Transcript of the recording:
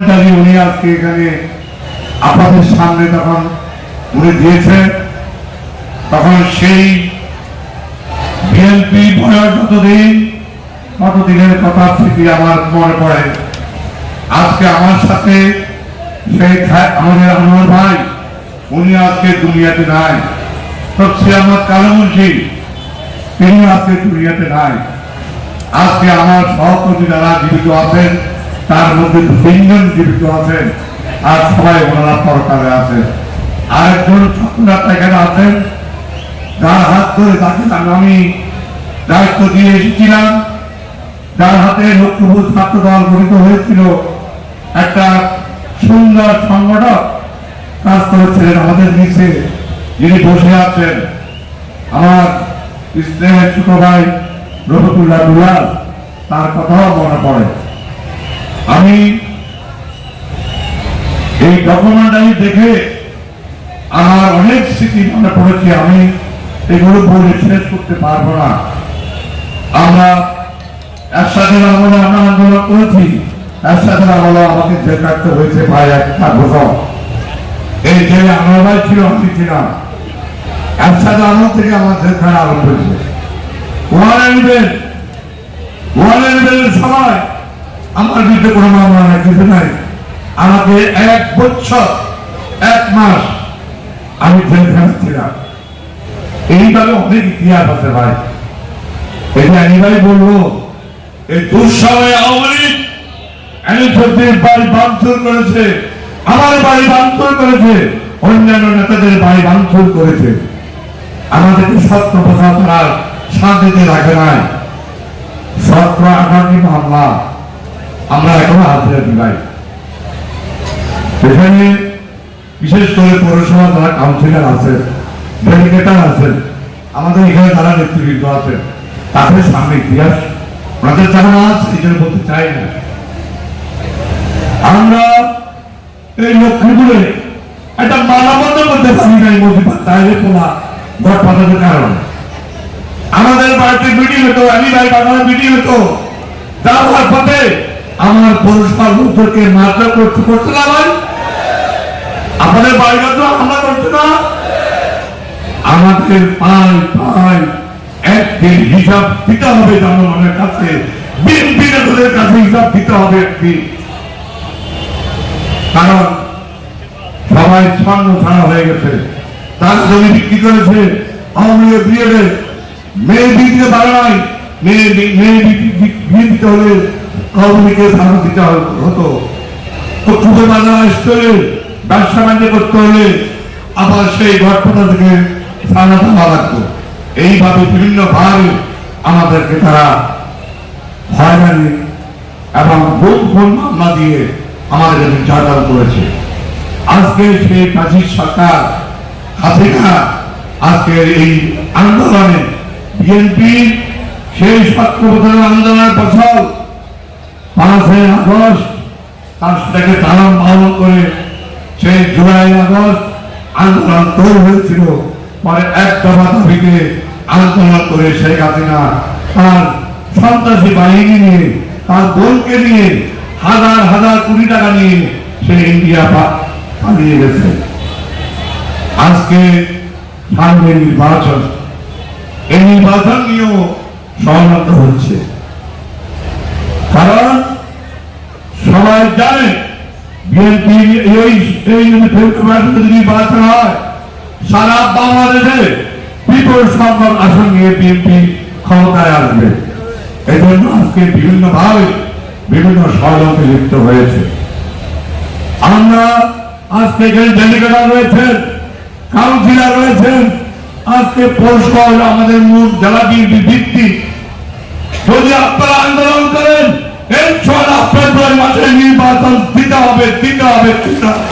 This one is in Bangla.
উনি আজকে এখানে আপনাদের সামনে তখন উনি দিয়েছেন। তখন সেই বিএনপি বয়স যতদিন, ততদিনের কথা স্মৃতি আমার মনে পড়ে। আজকে আমার সাথে সেই আমাদের আমার ভাই, উনি আজকে দুনিয়াতে নাই। সবচেয়ে আমার কালামুন্সি তিনি আজকে দুনিয়াতে নাই। আজকে আমার সহকর্মী যারা জীবিত আছেন তার মধ্যে তিনজন জীবিত আছেন আর সবাই ওনারা পরকালে আছেন। আরেকজন ছাত্ররা এখানে আছেন, যার হাত ধরে তাকে আমি দায়িত্ব দিয়ে এসেছিলাম। যার হাতে লক্ষ্মীপুর ছাত্র দল গঠিত হয়েছিল। একটা সুন্দর সংগঠক কাজ করেছিলেন আমাদের নিচে, যিনি বসে আছেন। আমার স্নেহের ছোট ভাই রফিকুল্লাহ দুলাল, তার কথাও মনে পড়ে। আমি এই ডকুমেন্ট আমি দেখে আমার অনেক স্মৃতি মনে পড়েছে। আমি এগুলো বলে শেষ করতে পারব না। আমরা একসাথে আমলে আমরা আন্দোলন করেছি। একসাথে আমলে আমাকে জেল কাটতে হয়েছে ভাই, একটা বছর এই জেলে আমার ভাই ছিল, আমি ছিলাম। একসাথে আমল থেকে আমার জেল খাটা আরম্ভ হয়েছে। ওয়ান এলিভেনের সময় আমার বিরুদ্ধে কোনো মামলা নাই, কিছু নাই। আমাকে এক বছর, এক মাস আমি জেলখানা ছিলাম। এইভাবে অনেক ইতিহাস আছে ভাই। এটা এনিভাই বলল এই দুঃসময়ে আওয়ামী লীগ এনএসএসের বাড়ি ভাঙচুর করেছে, আমার বাড়ি ভাঙচুর করেছে, অন্যান্য নেতাদের বাড়ি ভাঙচুর করেছে। আমাদেরকে সত্য কথা তারা শান্তিতে রাখে নাই। সতেরো আঠারোটি মামলা। আমরা এখনও হাতে রাখি এখানে বিশেষ করে পৌরসভা যারা কাউন্সিলর আছেন ডেলিগেটার আছেন আমাদের এখানে যারা নেতৃবৃন্দ আছেন তাদের সামনে ইতিহাস ওনাদের জানা আছে এই বলতে চাই না। আমরা এই লক্ষ্মীপুরে একটা মানবন্ধ করতে পারি নাই মসজিদ তাইলে পোলা ঘর পাঠানোর কারণে। আমাদের বাড়িতে মিটিং হতো, আমি ভাই বাগানের মিটিং হতো। যাওয়ার পথে আমার পৌরসভার লোকদেরকে মারধর করতে করতে না ভাই আমাদের বাড়িটা তো হামলা করছে না? আমাদের পাই পাই, একদিন হিসাব দিতে হবে জনগণের কাছে। বিএনপি নেতাদের কাছে হিসাব দিতে হবে একদিন। কারণ সবাই স্বর্ণ ছাড়া হয়ে গেছে। তার জমি বিক্রি করেছে, আওয়ামী লীগের বিয়ে মেয়ে বিক্রি নাই মেয়ে মেয়ে দিতে হলে আওয়ামী লীগের দিতে হতো। তো খুবই বাজার আসতে ব্যবসা বাণিজ্য করতে হলে আবার সেই ঘটনা থেকে ছাড়া দেওয়া এইভাবে বিভিন্ন ভাবে আমাদেরকে তারা হয়রানি এবং ভুল ভুল মামলা দিয়ে আমাদের নির্যাতন করেছে। আজকে সেই প্রাচীর সরকার হাসিনা আজকে এই আন্দোলনে বিএনপি সেই সত্যবোধনের আন্দোলনের ফসল পাঁচই আগস্ট, তার সেটাকে পালন করে সেই জুলাই আগস্ট আন্দোলন তৈরি হয়েছিল। পরে এক দফা দাবিতে আন্দোলন করে শেখ হাসিনা তার সন্ত্রাসী বাহিনী নিয়ে, তার বোনকে নিয়ে হাজার হাজার কোটি টাকা নিয়ে সে ইন্ডিয়া পালিয়ে গেছে। আজকে সামনে নির্বাচন। এই নির্বাচন নিয়েও সহমত হচ্ছে। কারণ সবাই জানে বিএনপি এই যদি হয়, সারা বাংলাদেশে আসন নিয়ে বিএনপি ক্ষমতায় আসবে। এই জন্য আজকে বিভিন্ন ভাবে বিভিন্ন ষড়যন্ত্রে লিপ্ত হয়েছে। আমরা আজকে এখানে ডেলিগেটার রয়েছেন কাউন্সিলর রয়েছেন, আজকে পৌরসভা আমাদের মূল জেলা বিএনপি ভিত্তি যদি আপনারা আন্দোলন করেন সোয়া ফেব্রুয়ারি মাসে নির্বাচন দিতে হবে দিতে হবে দিতে হবে।